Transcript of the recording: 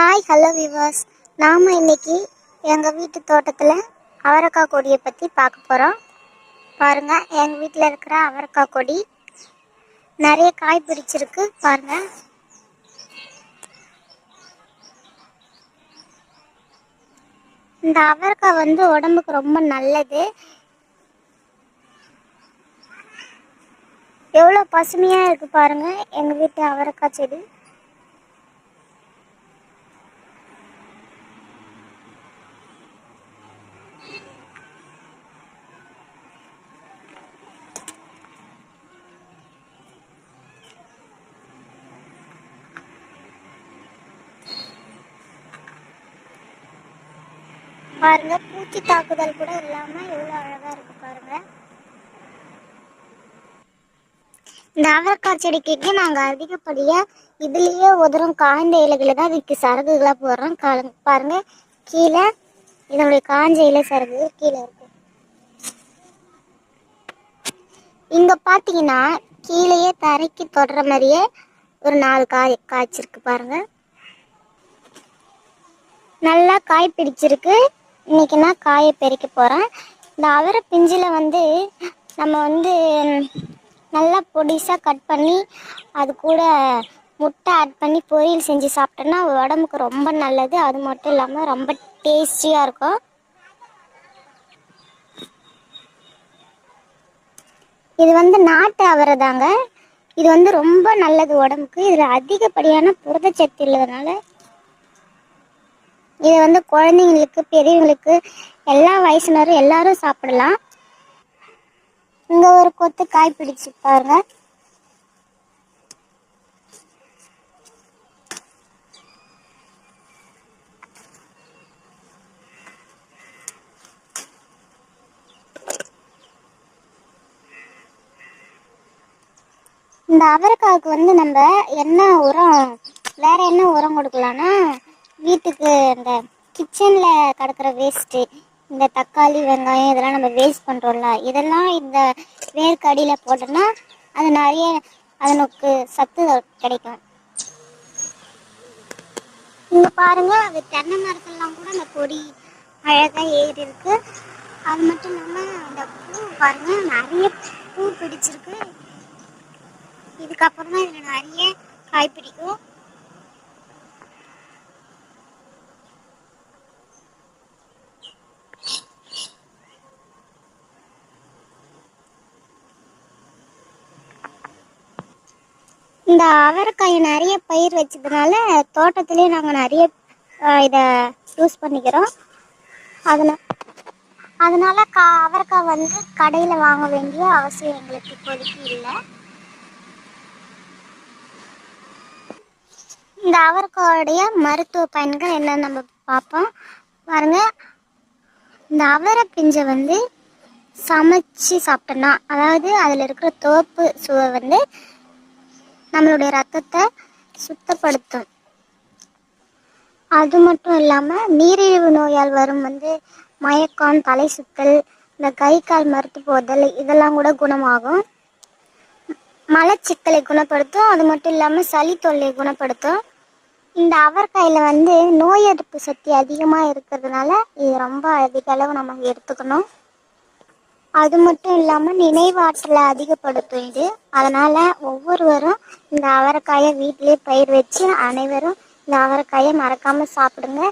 Hi hello viewers நாம் இன்னைக்கு எங்கள் வீட்டு தோட்டத்தில் அவரைக்காய் கொடியை பற்றி பார்க்க போகிறோம் பாருங்கள் எங்கள் வீட்டில் இருக்கிற அவரைக்காய் கொடி. நிறைய காய் பிடிச்சிருக்கு பாருங்கள் இந்த அவரைக்காய் வந்து உடம்புக்கு ரொம்ப நல்லது. எவ்வளோ பசுமையாக இருக்குது பாருங்கள் எங்கள் வீட்டு அவரைக்காய் செடி. பாருங்க பூச்சி தாக்குதல் கூட இல்லாம எவ்வளவு அழகா இருக்கு பாருங்க. இந்த அவரைக்காய் செடிக்கு நாங்க அதிகப்படியா இதுலயே உதறும் காய்ந்த இலைகளை தான் இதுக்கு சரகுகளா போடுறோம். பாருங்க கீழே இதனுடைய காஞ்ச இலை சரகு கீழே இருக்கு. இங்க பாத்தீங்கன்னா கீழேயே தரைக்கு தொடுற மாதிரியே ஒரு நாலு காய் காய்ச்சிருக்கு பாருங்க. நல்லா காய் பிடிச்சிருக்கு. இன்னைக்கு நான் காயை பெருக்க போகிறேன் இந்த அவரை பிஞ்சில் வந்து நம்ம வந்து நல்லா பொடிசாக கட் பண்ணி அது கூட முட்டை ஆட் பண்ணி பொரியல் செஞ்சு சாப்பிட்டோன்னா உடம்புக்கு ரொம்ப நல்லது. அது மட்டும் இல்லாமல் ரொம்ப டேஸ்டியாக இருக்கும். இது வந்து நாட்டு அவரை தாங்க. இது வந்து ரொம்ப நல்லது உடம்புக்கு. இதில் அதிகப்படியான புரதச்சத்து உள்ளதுனால இது வந்து குழந்தைங்களுக்கு பெரியவங்களுக்கு எல்லா வயசுனரும் எல்லாரும் சாப்பிடலாம். இங்கே ஒரு கொத்து காய் பிடிச்சு பாருங்க. இந்த அவரைக்காவுக்கு வந்து நம்ம என்ன உரம் வேற என்ன உரம் கொடுக்கலான்னா வீட்டுக்கு இந்த கிச்சனில் கிடக்கிற வேஸ்ட்டு இந்த தக்காளி வெங்காயம் இதெல்லாம் நம்ம வேஸ்ட் பண்ணுறோம்ல இதெல்லாம் இந்த வேர்க்கடியில் போட்டோம்னா அது நிறைய அதனுக்கு சத்து கிடைக்கும். இங்கே பாருங்க அது தென்னை மரத்தெல்லாம் கூட அந்த கொடி அழகாக ஏறி இருக்கு. அது மட்டும் இல்லாமல் அந்த பூ பாருங்க நிறைய பூ பிடிச்சிருக்கு. இதுக்கப்புறம் தான் இதில் நிறைய காய் பிடிக்கும் இந்த அவரைக்காய் நிறைய பயிர் வச்சதுனால தோட்டத்திலே நாங்கள் நிறைய இதை யூஸ் பண்ணிக்கிறோம். அதனால அதனால கா அவரைக்காய் வந்து கடையில் வாங்க வேண்டிய அவசியம் எங்களுக்கு இப்போதைக்கு இல்லை. இந்த அவரைக்காயுடைய மருத்துவ பயன்கள் என்னன்னு நம்ம பார்ப்போம் பாருங்க. இந்த அவரை பிஞ்சை வந்து சமைச்சு சாப்பிட்டோம்னா அதாவது அதில் இருக்கிற தோப்பு சுவை வந்து நம்மளுடைய ரத்தத்தை சுத்தப்படுத்தும். அது மட்டும் இல்லாமல் நீரிழிவு நோயால் வரும் வந்து மயக்கம் தலை சுத்தல் இந்த கை கால் மறுத்து போதல் இதெல்லாம் கூட குணமாகும். மலச்சிக்கலை குணப்படுத்தும். அது மட்டும் இல்லாமல் சளி தொல்லையை குணப்படுத்தும். இந்த அவரைக்காயில் வந்து நோய் எதிர்ப்பு சக்தி அதிகமாக இருக்கிறதுனால இது ரொம்ப அதிக அளவு நம்ம எடுத்துக்கணும். அது மட்டும் இல்லாமல் நினைவாற்றலை அதிகப்படுத்தும் இது. அதனால ஒவ்வொருவரும் இந்த அவரைக்காயை வீட்டிலே பயிர் வச்சு அனைவரும் இந்த அவரைக்காயை மறக்காம சாப்பிடுங்க.